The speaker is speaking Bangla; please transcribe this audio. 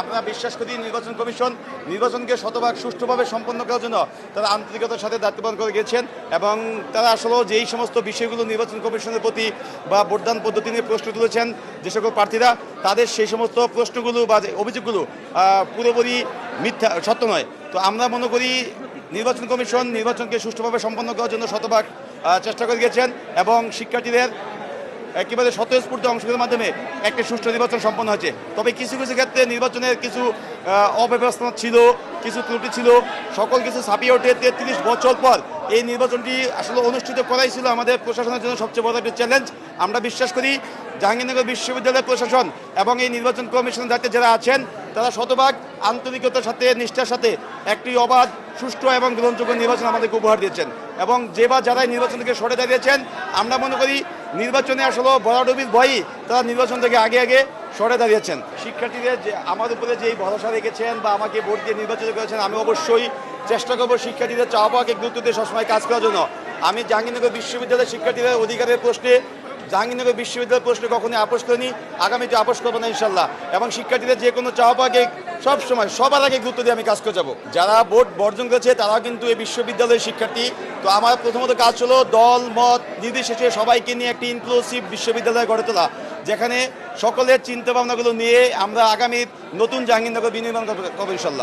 আমরা বিশ্বাস করি নির্বাচন কমিশন নির্বাচনকে শতভাগ সুষ্ঠুভাবে সম্পন্ন করার জন্য তারা আন্তরিকতার সাথে দায়িত্ব পালন করে গেছেন এবং তারা আসলে যেই সমস্ত বিষয়গুলো নির্বাচন কমিশনের প্রতি বা ভোটদান পদ্ধতি নিয়ে প্রশ্ন তুলেছেন যে সকল প্রার্থীরা, তাদের সেই সমস্ত প্রশ্নগুলো বা অভিযোগগুলো পুরোপুরি মিথ্যা, সত্য নয়। তো আমরা মনে করি নির্বাচন কমিশন নির্বাচনকে সুষ্ঠুভাবে সম্পন্ন করার জন্য শতভাগ চেষ্টা করে গেছেন এবং শিক্ষার্থীদের একেবারে স্বতঃস্ফূর্ত অংশগ্রহণের মাধ্যমে একটি সুষ্ঠু নির্বাচন সম্পন্ন হয়েছে। তবে কিছু কিছু ক্ষেত্রে নির্বাচনের কিছু অব্যবস্থা ছিল, কিছু ত্রুটি ছিল। সকল কিছু ছাপিয়ে ওঠে তেত্রিশ বছর পর এই নির্বাচনটি আসলে অনুষ্ঠিত করাই ছিল আমাদের প্রশাসনের জন্য সবচেয়ে বড় একটি চ্যালেঞ্জ আমরা বিশ্বাস করি জাহাঙ্গীরনগর বিশ্ববিদ্যালয়ের প্রশাসন এবং এই নির্বাচন কমিশনের দায়িত্বে যারা আছেন, তারা শতভাগ আন্তরিকতার সাথে, নিষ্ঠার সাথে একটি অবাধ, সুষ্ঠু এবং গ্রহণযোগ্য নির্বাচন আমাদেরকে উপহার দিয়েছেন। এবং যে বা যারাই নির্বাচন থেকে সরে দাঁড়িয়েছেন, আমরা মনে করি নির্বাচনে আসলে বড়াডুবির ভয়ই তারা নির্বাচন থেকে আগে আগে সরে দাঁড়িয়েছেন। শিক্ষার্থীদের যে আমার উপরে যেই ভরসা রেখেছেন বা আমাকে ভোট দিয়ে নির্বাচিত করেছেন, আমি অবশ্যই চেষ্টা করব শিক্ষার্থীদের চাওয়া পাওয়াকে গুরুত্ব দিয়ে সবসময় কাজ করার জন্য। আমি জাহাঙ্গীরনগর বিশ্ববিদ্যালয়ের শিক্ষার্থীদের অধিকারের প্রশ্নে জাহাঙ্গীরনগর বিশ্ববিদ্যালয় প্রশ্নে কখনোই আপোষ করিনি। আগামীতে আপোষ করব না ইনশাল্লাহ। এবং শিক্ষার্থীদের যে কোনো চাওয়া পাওয়াকে সব সময়, সবার আগে গুরুত্ব দিয়ে আমি কাজ করে যাব। যারা ভোট বর্জন করেছে, তারাও কিন্তু এই বিশ্ববিদ্যালয়ের শিক্ষার্থী। তো আমার প্রথমত কাজ হলো দল, মত, নির্বিশেষে সবাইকে নিয়ে একটি ইনক্লুসিভ বিশ্ববিদ্যালয় গড়ে তোলা, যেখানে সকলের চিন্তা ভাবনাগুলো নিয়ে আমরা আগামী নতুন জাহাঙ্গীরনগর বিনির্মাণ করব ইনশাল্লাহ।